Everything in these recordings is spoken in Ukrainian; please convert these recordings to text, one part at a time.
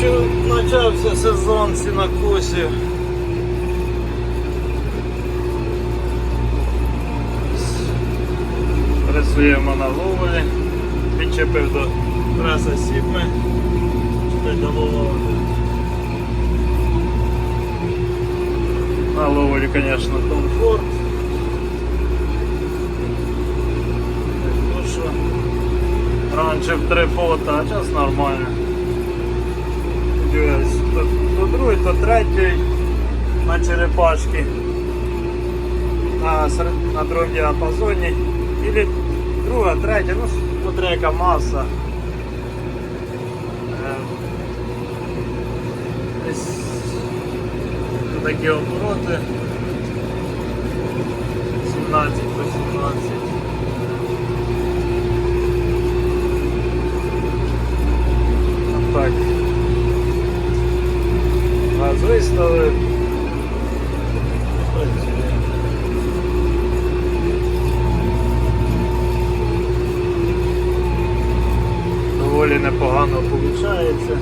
що почався сезон сінокосів. Працюємо на ловлі, підчепив до преса сіпми, до ловити. На ловлі, звісно, комфорт. Раніше в три фото, а зараз нормально. Дивись, То, то другий, то третій на черепашки на, сер- на другому діапазоні. Или друга, третя, ну смотри яка маса. Е, Десь такі обороти. 17 по 17. Так. Виставив. Доволі непогано виходить.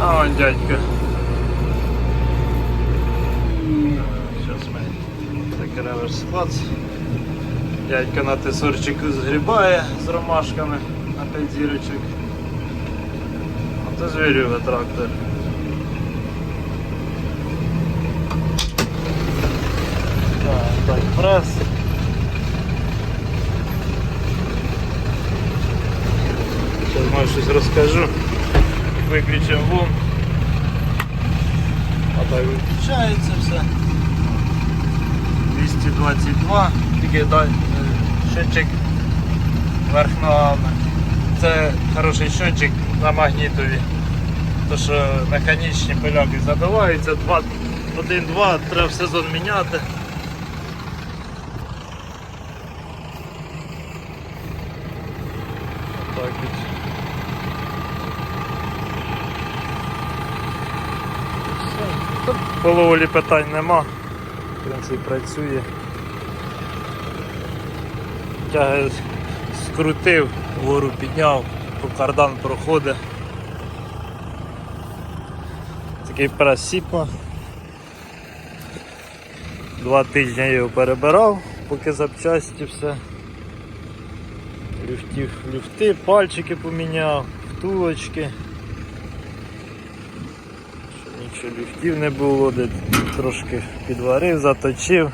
А вон дядька. Сейчас ми таке реверс клац. Дядька на тесорчику згрібає з ромашками на 5 зірочок. Ото звірюве трактор. Так, так, прес. Зараз може щось розкажу. Виключимо вон. А так виключається все. 222, Тільки е, щотчик верх ногами. Це хороший щотчик на магнітові. То що механічні пиляки задуваються, 1-2, треба в сезон міняти. Так. Все. Тут по питань нема. В принципі працює. Тяги скрутив, вгору підняв, по кардан проходить. Такий прес сіпа. Два тижні його перебирав, поки запчасті все. Люфтів, люфти, пальчики поміняв, втулочки. Щоб нічого люфтів не було, де трошки підварив, заточив.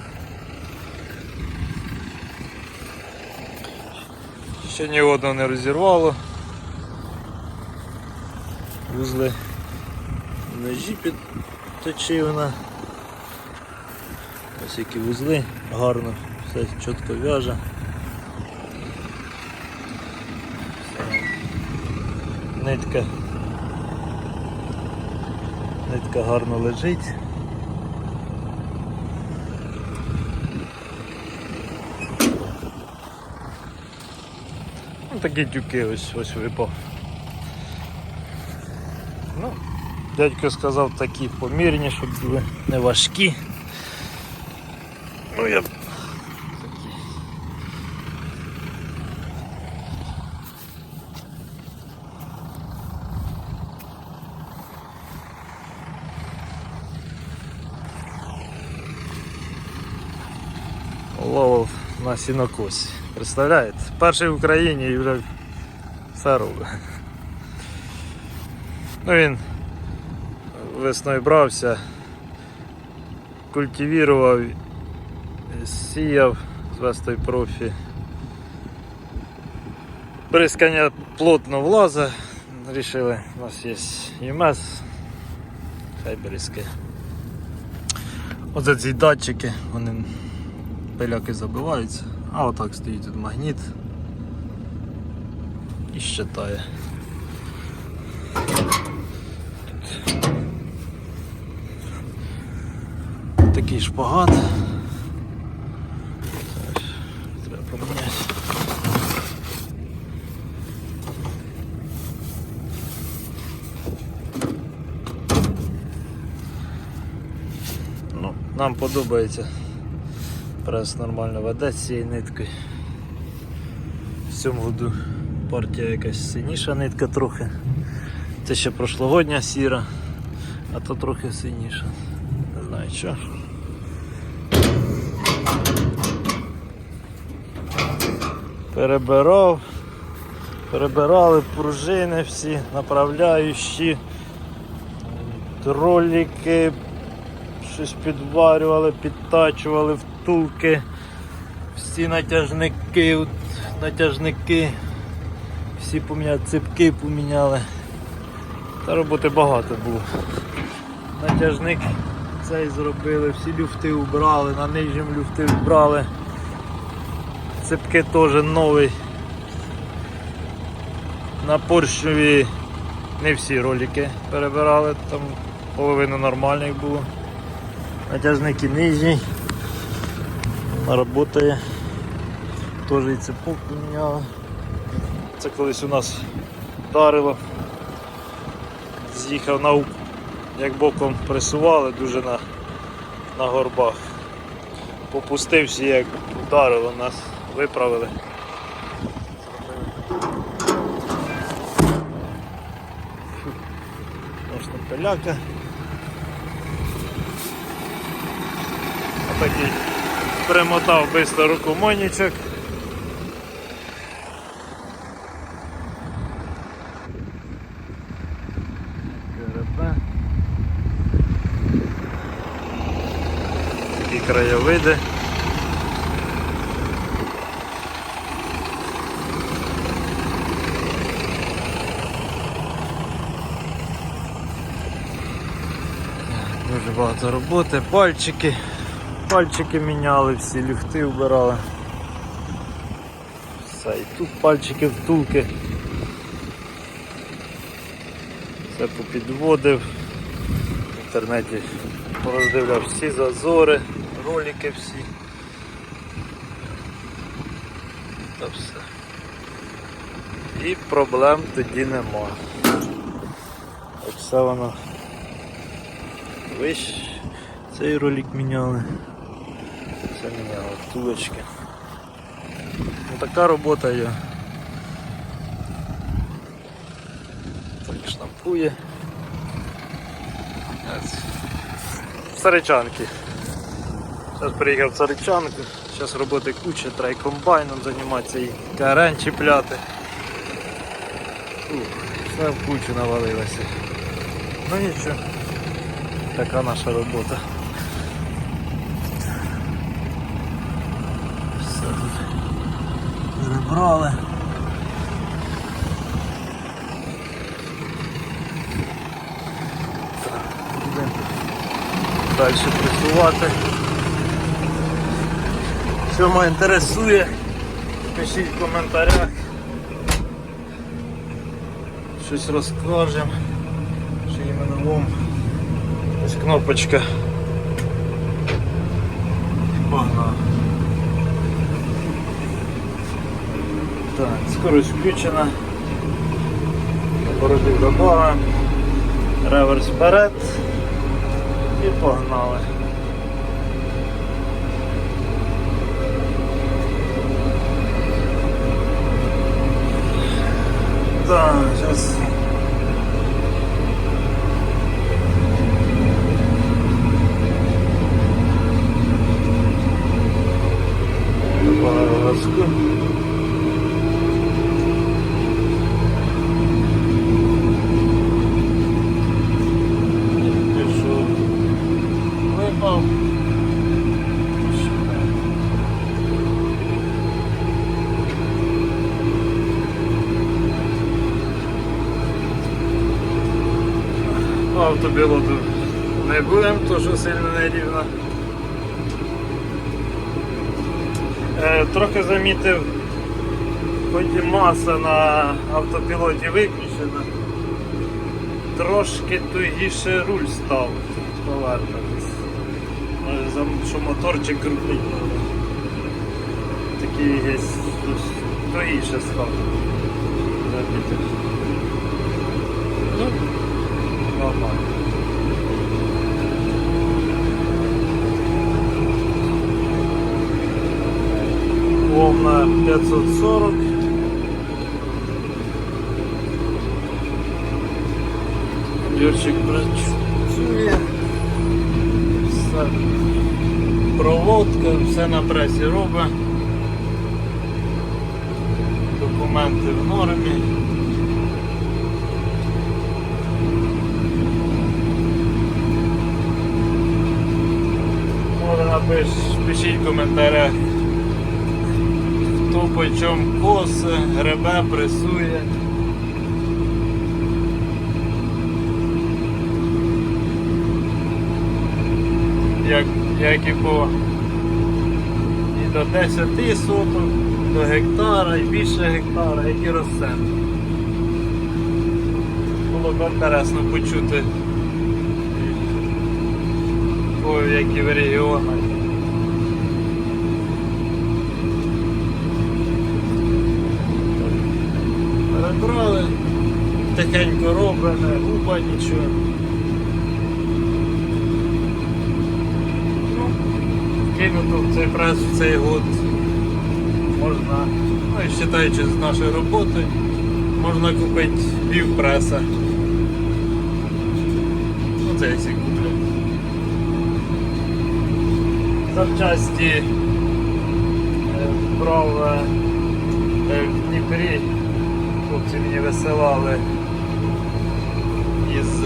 Ще ні одного не розірвало. Вузли ножі підточив на. Ось які вузли, гарно, все чітко в'яже. Нитка. Нитка гарно лежить. Такі тюки ось ось випав. Ну, дядько сказав такі помірні, щоб були не важкі. Ну я б такі. Сінокосі. Представляєте? Перший в Україні і вже все робить. Ну він весною брався, культивірував, сіяв з вестою профі. Бризкання плотно влазить. Рішили, у нас є ЮМС, хай бризкає. Оце ці датчики, вони пиляки забиваються, а отак стоїть тут магніт і щитає. Тут такий шпагат. Треба поміняти. Ну, нам подобається Прес нормально веде з цією ниткою. В цьому году партія якась синіша нитка трохи. Це ще прошлогодня сіра, а то трохи синіша. Не знаю що. Перебирав, перебирали пружини всі, направляючі, ролики, щось підварювали, підтачували втулки, всі натяжники, от натяжники, всі поміняли, ципки поміняли. Та роботи багато було. Натяжник цей зробили, всі люфти убрали, на нижньому люфти вбрали. Ципки теж новий. На поршневі не всі ролики перебирали, там половина нормальних було. Натяжники нижній. Работає. Теж і цепок поміняли. Це колись у нас вдарило. З'їхав на як боком пресували дуже на, на горбах. Попустився, як вдарило, нас виправили. Можна пиляка. Отакий примотав бистро рукомойничок. Такі краєвиди. Дуже багато роботи, пальчики, пальчики міняли, всі люфти вбирали. Все, і тут пальчики втулки. Все попідводив. В інтернеті пороздивляв всі зазори, ролики всі. Та все. І проблем тоді нема. От все воно Вищ цей ролик міняли. Все втулочки. Ну така робота є. Так штампує. Царичанки. Зараз приїхав в Царичанку, зараз роботи куча, треба і комбайном займатися і карен чіпляти. Ух, все в кучу навалилося. Ну нічого. Така наша робота. Все тут перебрали. Будемо далі працювати. Що мене інтересує, пишіть в коментарях. Щось розкажемо, що іменно вам. Ось кнопочка. І погнали. Так, скорость включена. Боротьби до Бога. Реверс вперед. І погнали. Автопілоту не будемо, то що сильно нерівно. Е, трохи замітив, хоч маса на автопілоті виключена, трошки тугіше руль став зам- що моторчик крутить. Такий є тугіше став. Ну, нормально. на 540. Юрчик працює. Все. Проводка, все на пресі робить. Документи в нормі. Напиш, пишіть в коментарях, хто по чому косе, гребе, пресує. Як, як і по і до 10 соток, до гектара і більше гектара, які росте. Було б інтересно почути по які в регіонах. Перебрали, тихенько роблене, губа нічого. Ну, кинуто в цей прес в цей год можна, ну і вважаючи з нашої роботи, можна купити пів. Ну це якщо куплять. Запчасті е, брав е, е, в Дніпрі, хлопці мені висилали із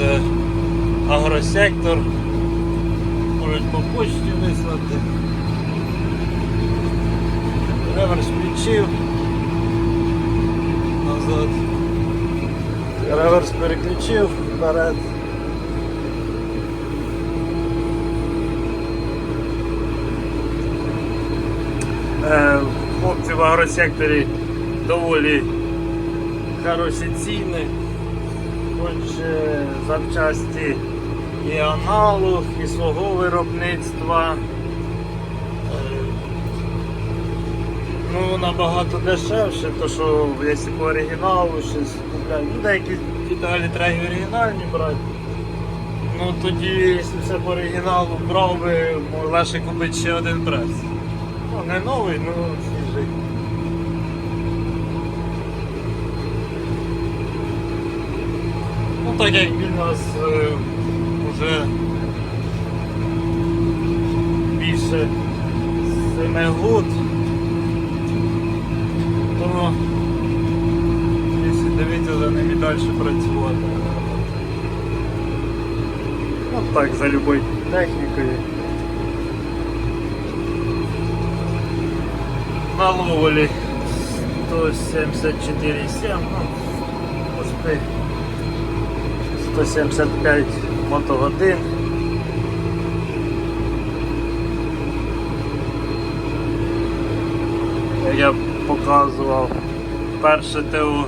агросектор. Можуть по почті вислати. Реверс включив. Назад. Реверс переключив вперед. Е, Хлопці в агросекторі доволі хороші ціни, хоч е, запчасті і аналог, і свого виробництва. Е, Ну, набагато дешевше, то що якщо по оригіналу щось купляти, ну деякі деталі треба оригінальні брати. Ну тоді, якщо все по оригіналу брав би, легше купити ще один прес. Ну, не новий, ну свіжий. Ну так як він у нас е, вже більше 7 год, то якщо дивитися за ним і далі працювати. Ну так, за любою технікою. На ловолі 174,7, ну, пусти 175 мотогодин. Я показував перше ТО